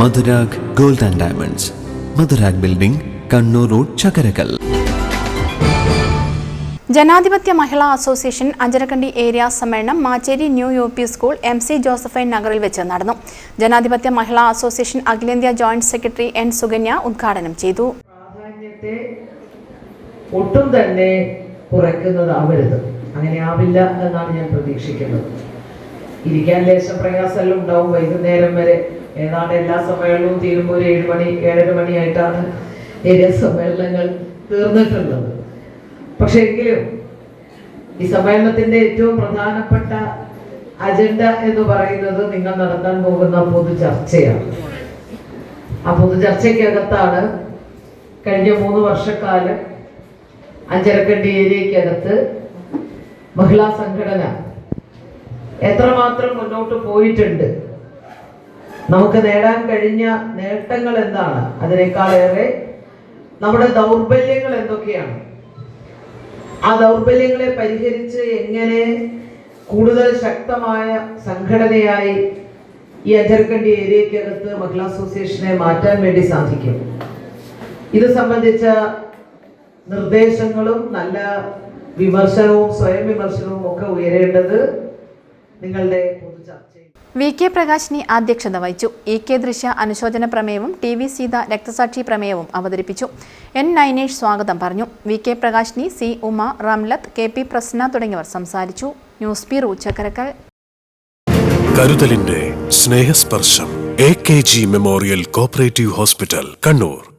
Madhurag gold and diamonds. Madhurag building Kannur road Chakkarakkal. ജനാധിപത്യ മഹിളാ association Anjarakandy area സമ്മേളനം Macheri new U P school M C Josephine നഗറിൽ വെച്ച് നടന്നു. ജനാധിപത്യ മഹിളാ association അഖിലേന്ത്യാ ജോയിന്റ് സെക്രട്ടറി എൻ സുകന്യ ഉദ്ഘാടനം ചെയ്തു. ഒട്ടും തന്നെ കുറയ്ക്കുന്നതാവരുത്. അങ്ങനെ ആവില്ല എന്നാണ് ഞാൻ പ്രതീക്ഷിക്കുന്നത്. ഇരിക്കാൻ ലേശം പ്രയാസമെല്ലാം ഉണ്ടാവും വൈകുന്നേരം വരെ. ഏതാണ്ട് എല്ലാ സമ്മേളനവും തീരുമ്പോൾ ഒരു ഏഴ് മണി ഏഴര മണിയായിട്ടാണ് ഏരിയ സമ്മേളനങ്ങൾ തീർന്നിട്ടുള്ളത്. പക്ഷെ എങ്കിലും ഈ സമ്മേളനത്തിന്റെ ഏറ്റവും പ്രധാനപ്പെട്ട അജണ്ട എന്ന് പറയുന്നത് നിങ്ങൾ നടത്താൻ പോകുന്ന പൊതു ചർച്ചയാണ്. ആ പൊതു ചർച്ചയ്ക്കകത്താണ് കഴിഞ്ഞ മൂന്ന് വർഷക്കാലം അഞ്ചരക്കണ്ടി ഏരിയക്കകത്ത് മഹിളാ സംഘടന എത്രമാത്രം മുന്നോട്ട് പോയിട്ടുണ്ട്. നമുക്ക് നേടാൻ കഴിഞ്ഞ നേട്ടങ്ങൾ എന്താണ്? അതിനേക്കാളേറെ നമ്മുടെ ദൗർബല്യങ്ങൾ എന്തൊക്കെയാണ്? ആ ദൗർബല്യങ്ങളെ പരിഹരിച്ച് എങ്ങനെ കൂടുതൽ ശക്തമായ സംഘടനയായി ഈ അഞ്ചരക്കണ്ടി ഏരിയക്കകത്ത് മഹിളാ അസോസിയേഷനെ മാറ്റാൻ വേണ്ടി സാധിക്കും. ഇത് സംബന്ധിച്ച നിർദ്ദേശങ്ങളും നല്ല വിമർശനവും സ്വയം വിമർശനവും ഒക്കെ ഉയരേണ്ടത് നിങ്ങളുടെ പൊതു ചർച്ചയിൽ വി കെ പ്രകാശിനി അധ്യക്ഷത വഹിച്ചു. ഇ കെ ദൃശ്യ അനുശോചന പ്രമേയവും ടി വി സീത രക്തസാക്ഷി പ്രമേയവും അവതരിപ്പിച്ചു. എൻ നൈനേഷ് സ്വാഗതം പറഞ്ഞു. V K Prakashini C Uma Ramlath K P Prasna തുടങ്ങിയവർ സംസാരിച്ചു. ന്യൂസ് ബ്യൂറോ ചക്കരക്കൽ കരുതലിന്റെ സ്നേഹസ്പർശം. A K G memorial cooperative hospital Kannur.